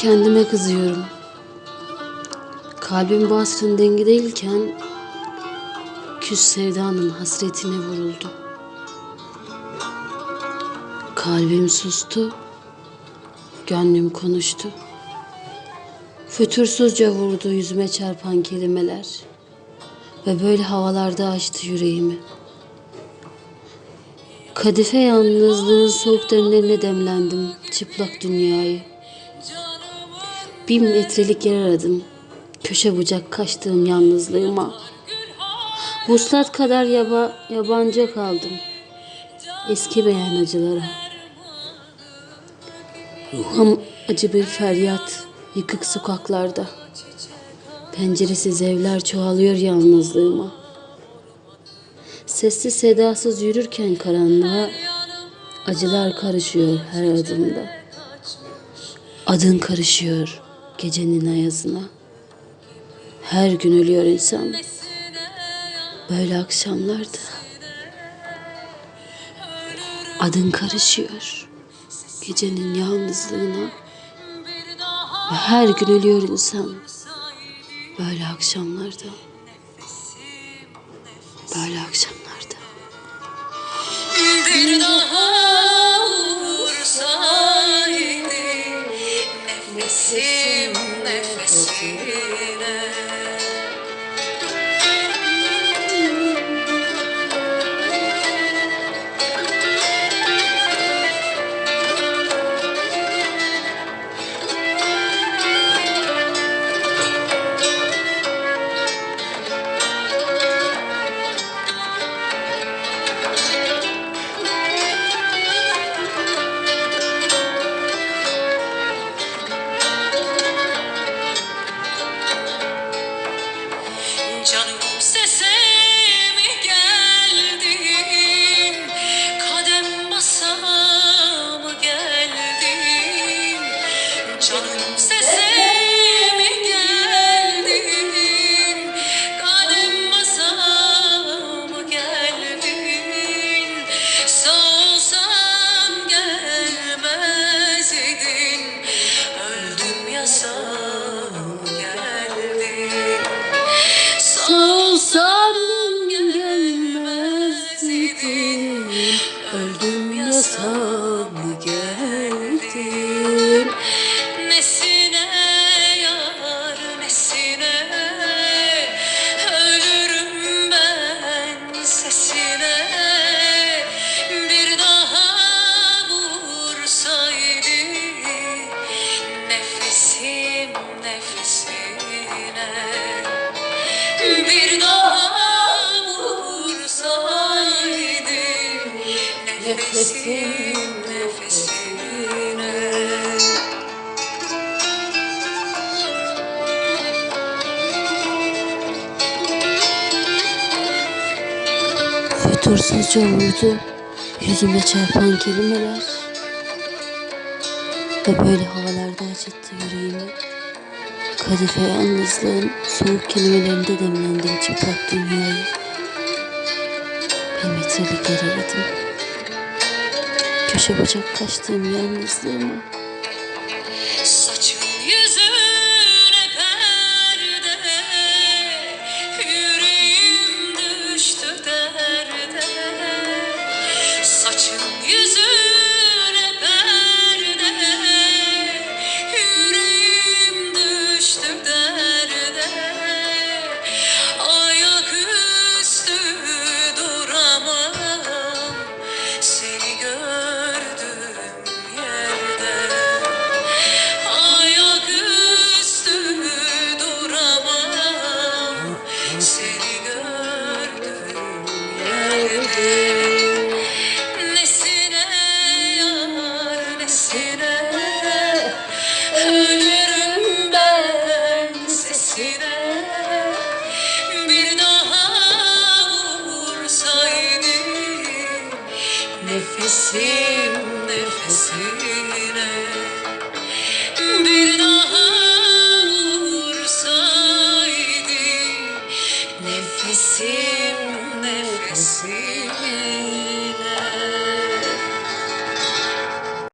Kendime kızıyorum. Kalbim bu asrın dengi değilken küs sevdanın hasretine vuruldu. Kalbim sustu, gönlüm konuştu. Fütursuzca vurdu yüzüme çarpan kelimeler ve böyle havalarda açtı yüreğimi. Kadife yalnızlığın soğuk demlerine demlendim çıplak dünyayı. Bin metrelik yer aradım. Köşe bucak kaçtığım yalnızlığıma. Vuslat kadar yaba, yabancı kaldım. Eski beğen acılara. Ruhum acı bir feryat yıkık sokaklarda. Penceresiz evler çoğalıyor yalnızlığıma. Sessiz sedasız yürürken karanlığa acılar karışıyor her adımda. Adın karışıyor gecenin ayazına. Her gün ölüyor insan. Böyle akşamlarda. Adın karışıyor gecenin yalnızlığına. Ve her gün ölüyor insan. Böyle akşamlarda. Böyle akşamlarda. Bir daha Canım Fütursuzca vurdu yüzüme çarpan kelimeler. Ve böyle havalarda acıttı yüreğimi. Kadife yalnızlığın soğuk kelimelerinde demlendim çıplak dünyayı. Bir yer aradım Köşe bucak kaçtığım yalnızlığıma Saçın yüzüne Seni gördüm yerde. Nesine yar nesine? Ölürüm ben sesine. Bir daha vursaydı Nefesim nefesine